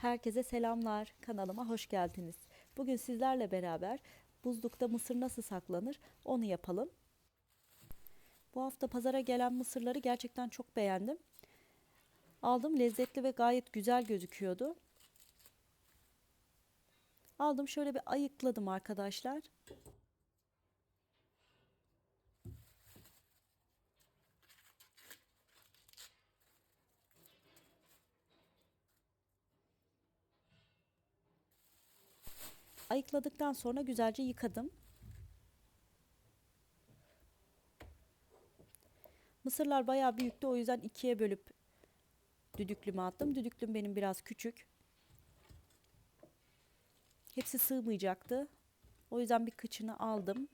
Herkese selamlar. Kanalıma hoş geldiniz. Bugün sizlerle beraber buzlukta mısır nasıl saklanır onu yapalım. Bu hafta pazara gelen mısırları gerçekten çok beğendim. Aldım lezzetli ve gayet güzel gözüküyordu. Aldım şöyle bir ayıkladım arkadaşlar. Ayıkladıktan sonra güzelce yıkadım. Mısırlar bayağı büyüktü o yüzden ikiye bölüp düdüklüme attım. Düdüklüm benim biraz küçük. Hepsi sığmayacaktı. O yüzden bir kıçını aldım.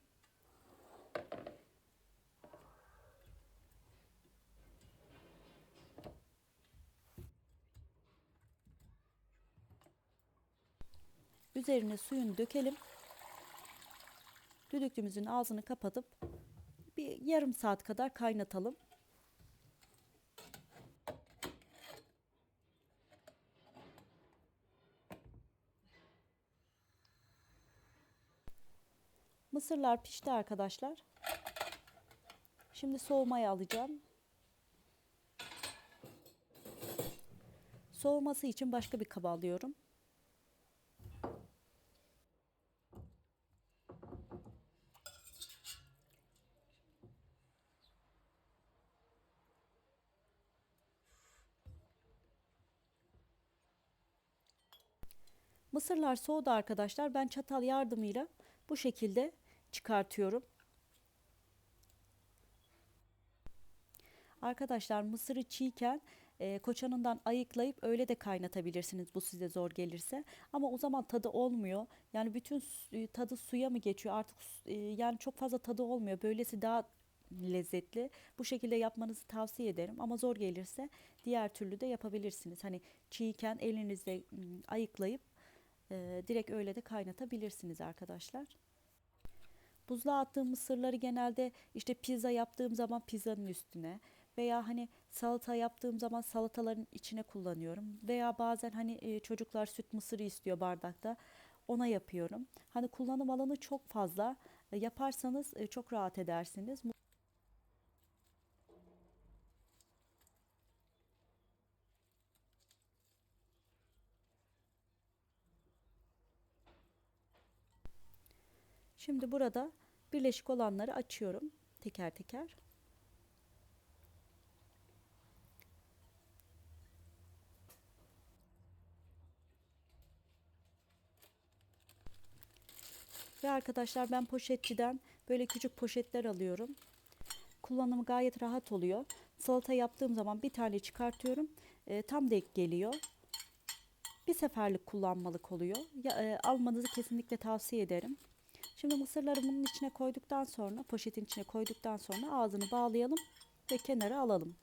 Üzerine suyunu dökelim. Düdüklümüzün ağzını kapatıp bir yarım saat kadar kaynatalım. Mısırlar pişti arkadaşlar. Şimdi soğumaya alacağım. Soğuması için başka bir kaba alıyorum. Mısırlar soğudu arkadaşlar. Ben çatal yardımıyla bu şekilde çıkartıyorum. Arkadaşlar mısırı çiğken e, koçanından ayıklayıp öyle de kaynatabilirsiniz bu size zor gelirse. Ama o zaman tadı olmuyor. Yani bütün su, tadı suya mı geçiyor artık e, yani çok fazla tadı olmuyor. Böylesi daha lezzetli. Bu şekilde yapmanızı tavsiye ederim. Ama zor gelirse diğer türlü de yapabilirsiniz. Hani çiğken elinizle ayıklayıp e, direkt öyle de kaynatabilirsiniz arkadaşlar. Buzluğa attığım mısırları genelde işte pizza yaptığım zaman pizzanın üstüne veya hani salata yaptığım zaman salataların içine kullanıyorum. Veya bazen hani e, çocuklar süt mısırı istiyor bardakta. Ona yapıyorum. Hani kullanım alanı çok fazla. E, yaparsanız e, çok rahat edersiniz. Şimdi burada birleşik olanları açıyorum teker teker. Ve arkadaşlar ben poşetçiden böyle küçük poşetler alıyorum. Kullanımı gayet rahat oluyor. Salata yaptığım zaman bir tane çıkartıyorum. E, tam denk geliyor. Bir seferlik kullanmalık oluyor. Ya, e, almanızı kesinlikle tavsiye ederim. Şimdi mısırları bunun içine koyduktan sonra poşetin içine koyduktan sonra ağzını bağlayalım ve kenara alalım.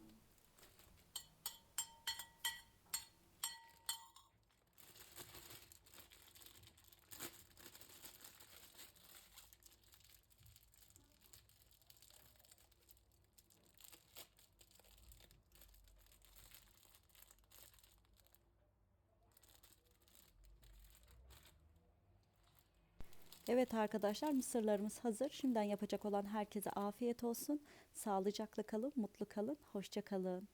Evet arkadaşlar mısırlarımız hazır. Şimdiden yapacak olan herkese afiyet olsun. Sağlıcakla kalın, mutlu kalın, hoşça kalın.